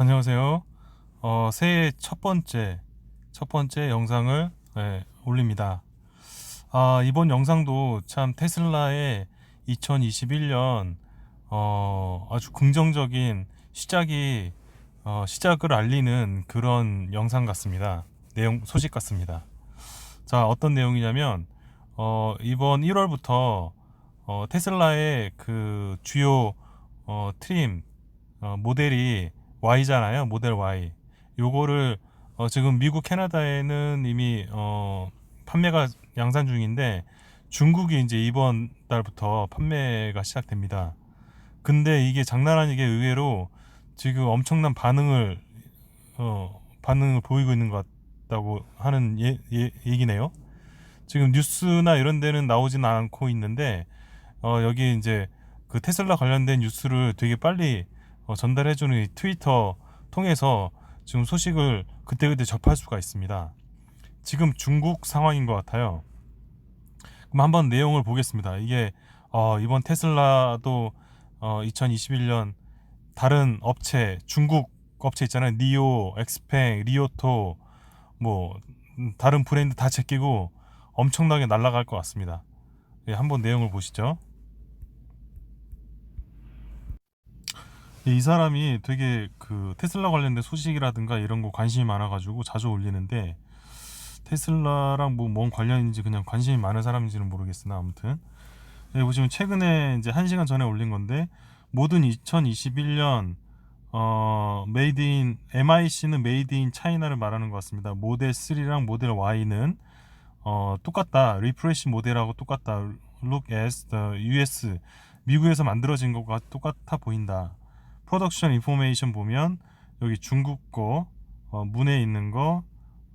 안녕하세요. 어, 새해 첫 번째 첫 번째 영상을 예, 올립니다. 아, 이번 영상도 참 테슬라의 2021년 어, 아주 긍정적인 시작이 어, 시작을 알리는 그런 영상 같습니다. 내용 소식 같습니다. 자, 어떤 내용이냐면 어, 이번 1월부터 어, 테슬라의 그 주요 어, 트림 어, 모델이 Y잖아요. 모델 Y. 요거를 어, 지금 미국, 캐나다에는 이미 어, 판매가 양산 중인데 중국이 이제 이번 달부터 판매가 시작됩니다. 근데 이게 장난 아니게 의외로 지금 엄청난 반응을 어, 반응을 보이고 있는 것 같다고 하는 예, 예, 얘기네요. 지금 뉴스나 이런 데는 나오진 않고 있는데 어, 여기 이제 그 테슬라 관련된 뉴스를 되게 빨리 어, 전달해주는 이 트위터 통해서 지금 소식을 그때그때 접할 수가 있습니다. 지금 중국 상황인 것 같아요. 그럼 한번 내용을 보겠습니다. 이게 어, 이번 테슬라도 어, 2021년 다른 업체 중국 업체 있잖아요. 니오, 엑스팽, 리오토 뭐 음, 다른 브랜드 다 제끼고 엄청나게 날아갈 것 같습니다. 예, 한번 내용을 보시죠. 이 사람이 되게 그 테슬라 관련된 소식이라든가 이런 거 관심이 많아가지고 자주 올리는데 테슬라랑 뭐 뭔 관련인지 그냥 관심이 많은 사람인지는 모르겠으나 아무튼 여기 보시면 최근에 이제 한 시간 전에 올린 건데 모든 2021년 어 메이드 인 MIC는 메이드 인 차이나를 말하는 것 같습니다. 모델 3랑 모델 Y는 어 똑같다. 리프레시 모델하고 똑같다. Look as the US 미국에서 만들어진 것과 똑같아 보인다. 프로덕션 인포메이션 보면 여기 중국 거 어, 문에 있는 거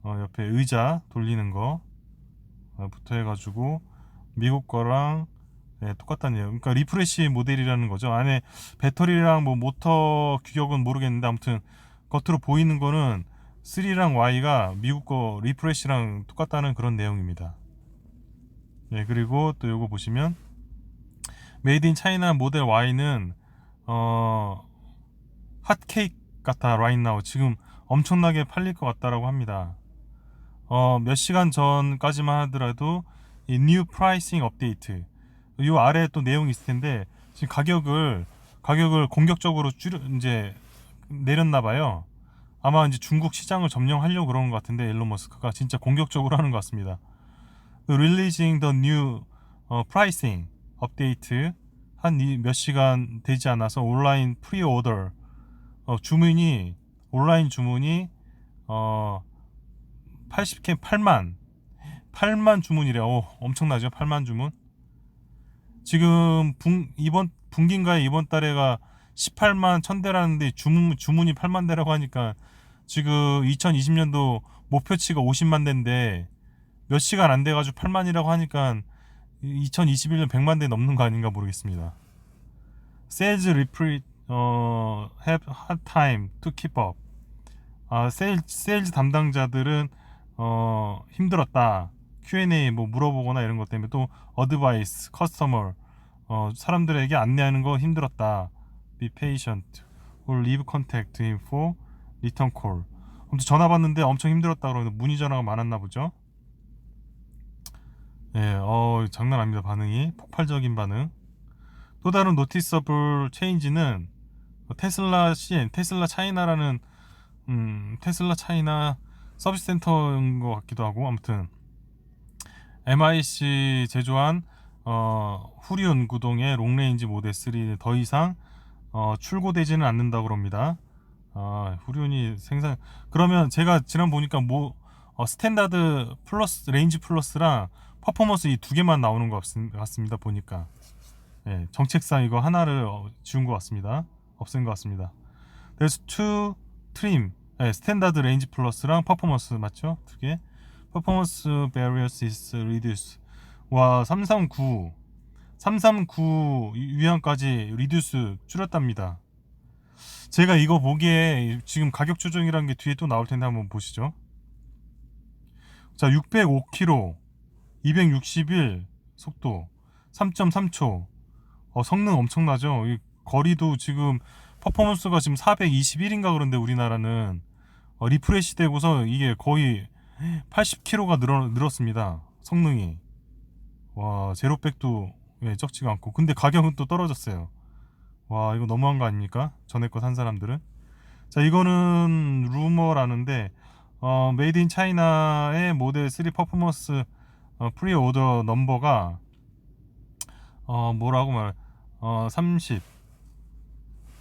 어, 옆에 의자 돌리는 거 어, 해가지고 미국 거랑 네, 똑같다는 얘기. 그러니까 리프레시 모델이라는 거죠. 안에 배터리랑 뭐 모터 규격은 모르겠는데 아무튼 겉으로 보이는 거는 3랑 Y가 미국 거 리프레시랑 똑같다는 그런 내용입니다. 네, 그리고 또 요거 보시면 메이드 인 차이나 모델 Y는 어 핫케이크 같아 now 지금 엄청나게 팔릴 것 같다라고 합니다. 어, 몇 시간 전까지만 하더라도 이 new pricing update 요 아래 또 내용이 있을 텐데 지금 가격을 가격을 공격적으로 줄여 이제 내렸나 봐요. 아마 이제 중국 시장을 점령하려고 그러는 것 같은데 일론 머스크가 진짜 공격적으로 하는 것 같습니다. releasing the new 어, pricing update 한 몇 시간 되지 않아서 온라인 프리오더 어, 주문이 온라인 주문이 어 80K 8만 8만 주문이래. 오, 엄청나죠? 8만 주문. 지금 분, 이번 분기인가에 이번 달에가 18만 1000대라는데 주문 주문이 8만 대라고 하니까 지금 2020년도 목표치가 50만 대인데 몇 시간 안 돼 가지고 8만이라고 하니까 2021년 100만 대 넘는 거 아닌가 모르겠습니다. Sales repre 어, have hard time to keep up. 아, 세일, 세일즈 담당자들은 어, 힘들었다. Q&A 뭐 물어보거나 이런 것 때문에 또 어드바이스, 커스터머 어, 사람들에게 안내하는 거 힘들었다. Be patient or leave contact info, return call. 아무튼 전화 받는데 엄청 힘들었다 그러는데 문의 전화가 많았나 보죠. 예, 어, 장난 아닙니다. 반응이 폭발적인 반응. 또 다른 노티서블 체인지는 테슬라 CN, 테슬라 차이나라는 음, 테슬라 차이나 서비스 센터인 것 같기도 하고 아무튼 MIC 제조한 어, 후리온 구동의 롱레인지 모델 3는 더 이상 어, 출고되지는 않는다고 그럽니다. 아, 후리온이 생산 그러면 제가 지난 보니까 뭐 어, 스탠다드 플러스 레인지 플러스랑 퍼포먼스 이 두 개만 나오는 것 같- 같습니다. 보니까 예, 정책상 이거 하나를 어, 지운 것 같습니다. 없앤 것 같습니다. There's two trim, 예, 스탠다드 레인지 플러스랑 퍼포먼스 맞죠? 두 개. 퍼포먼스 barriers is reduced. 와, 339, 339 유형까지 리듀스 줄였답니다. 제가 이거 보기에 지금 가격 조정이라는 게 뒤에 또 나올 텐데 한번 보시죠. 자, 605km, 261 속도, 3.3초. 어, 성능 엄청나죠? 이 거리도 지금 퍼포먼스가 지금 421인가 그런데 우리나라는 어, 리프레시 되고서 이게 거의 80kg가 늘어, 늘었습니다. 성능이. 와, 제로백도 예, 적지가 않고. 근데 가격은 또 떨어졌어요. 와, 이거 너무한 거 아닙니까? 전에 거 산 사람들은. 자, 이거는 루머라는데, 어, 메이드 인 차이나의 모델 3 퍼포먼스 어, 프리 오더 넘버가, 어, 뭐라고 말, 어, 30.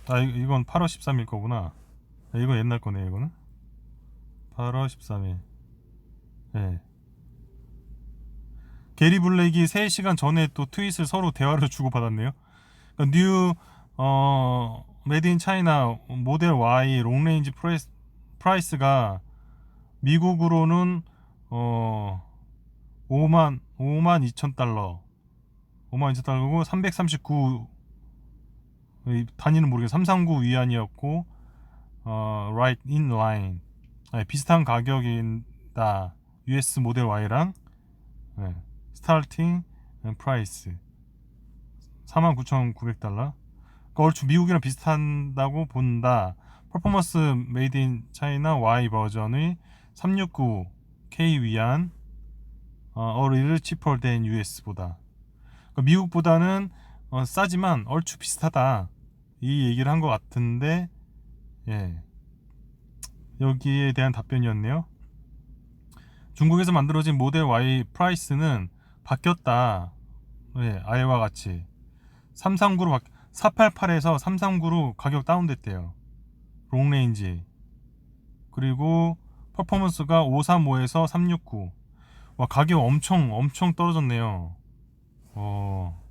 아, 이- 이건 8월 13일 거구나. 아, 이거 옛날 거네, 이거는. 8월 13일. 예. 게리 블랙이 3시간 전에 또 트윗을 서로 대화를 주고받았네요. 그러니까 뉴 어, 메드 인 차이나 모델 Y 롱레인지 프라이스, 프라이스가 미국으로는 어 5만 5만 2천 달러 5만 2천 달러고 339이 단위는 모르겠어요. 339 위안이었고 어 right in line 아니, 비슷한 가격이다. US 모델 Y랑 네, 스타팅 프라이스 49,900달러. 그러니까 얼추 미국이랑 비슷한다고 본다. 퍼포먼스 메이드 인 차이나 Y 버전의 369 K 위안 어, a little US보다. 그러니까 미국보다는 어, 싸지만 얼추 비슷하다. 이 얘기를 한 것 같은데 예. 여기에 대한 답변이었네요. 중국에서 만들어진 모델 Y 프라이스는 바뀌었다. 네, 아예와 같이 339로 바 488에서 339로 가격 다운됐대요. 롱레인지. 그리고 퍼포먼스가 535에서 369. 와, 가격 엄청 엄청 떨어졌네요. 어.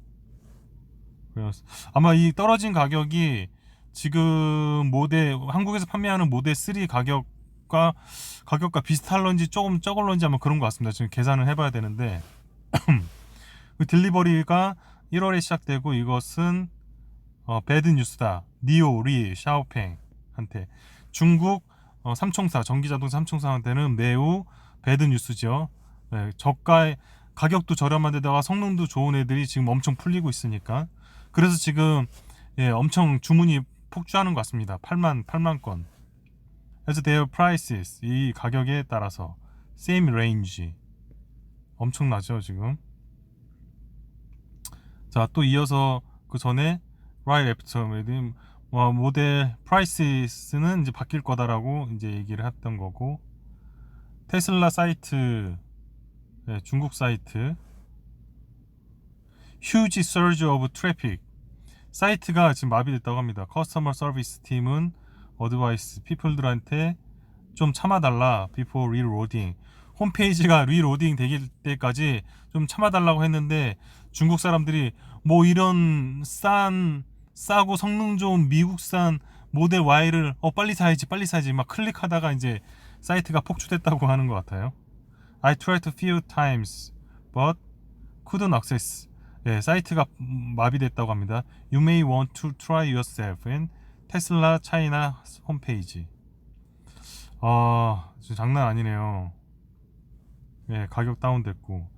그래서 아마 이 떨어진 가격이 지금 모델 한국에서 판매하는 모델 3 가격과 가격과 비슷할런지 조금 적을런지 아마 그런 것 같습니다. 지금 계산을 해봐야 되는데 그 딜리버리가 1월에 시작되고 이것은 어, 배드 뉴스다. 니오, 리, 샤오팽한테 중국 어, 삼총사 전기자동차 삼총사한테는 매우 배드 뉴스죠. 네, 저가의 가격도 저렴한 데다가 성능도 좋은 애들이 지금 엄청 풀리고 있으니까 그래서 지금 예, 엄청 주문이 폭주하는 것 같습니다. 8만 8만 건. 그래서 their prices 이 가격에 따라서 same range 엄청나죠 지금. 자 또 이어서 그 전에 right after 뭐 모델 프라이스는 이제 바뀔 거다라고 이제 얘기를 했던 거고 테슬라 사이트 네, 중국 사이트 huge surge of 사이트가 지금 마비됐다고 합니다. 커스터머 서비스 팀은 어드바이스 피플들한테 좀 참아달라 before reloading 홈페이지가 리로딩 되길 때까지 좀 참아달라고 했는데 중국 사람들이 뭐 이런 싼 싸고 성능 좋은 미국산 모델 Y를 어 빨리 사야지 빨리 사야지 막 클릭하다가 이제 사이트가 폭주됐다고 하는 것 같아요. I tried a few times but couldn't access. 예, 사이트가 마비됐다고 합니다. You may want to try yourself in 테슬라 차이나 홈페이지. 아, 장난 아니네요. 예, 가격 다운됐고.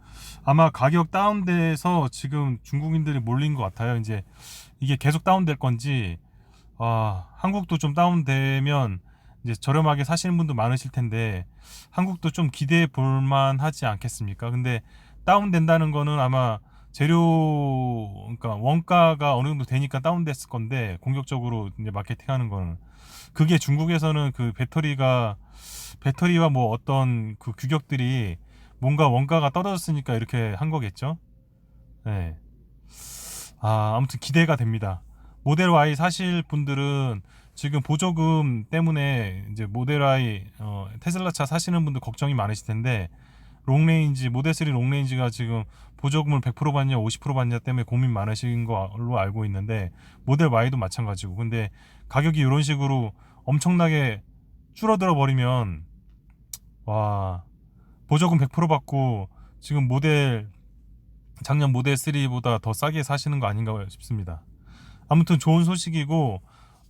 아마 가격 다운돼서 지금 중국인들이 몰린 것 같아요. 이제 이게 계속 다운될 건지, 아, 한국도 좀 다운되면 이제 저렴하게 사시는 분도 많으실 텐데, 한국도 좀 기대해 볼만 하지 않겠습니까? 근데 다운된다는 거는 아마 재료, 그러니까 원가가 어느 정도 되니까 다운됐을 건데, 공격적으로 이제 마케팅하는 거는. 그게 중국에서는 그 배터리가, 배터리와 뭐 어떤 그 규격들이 뭔가 원가가 떨어졌으니까 이렇게 한 거겠죠? 네. 아, 아무튼 기대가 됩니다. 모델 Y 사실 분들은 지금 보조금 때문에 이제 모델 Y 어, 테슬라 차 사시는 분들 걱정이 많으실 텐데 롱레인지 모델 3 롱레인지가 지금 보조금을 100% 받냐 50% 받냐 때문에 고민 많으신 걸로 알고 있는데 모델 Y도 마찬가지고 근데 가격이 이런 식으로 엄청나게 줄어들어 버리면 와 보조금 100% 받고 지금 모델 작년 모델 3보다 더 싸게 사시는 거 아닌가 싶습니다. 아무튼 좋은 소식이고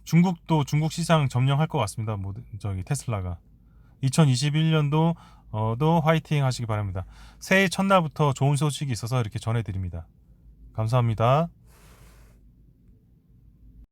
중국도 중국 시장 점령할 것 같습니다. 모델, 저기 테슬라가 2021년도 어 도 화이팅 하시기 바랍니다. 새해 첫날부터 좋은 소식이 있어서 이렇게 전해드립니다. 감사합니다.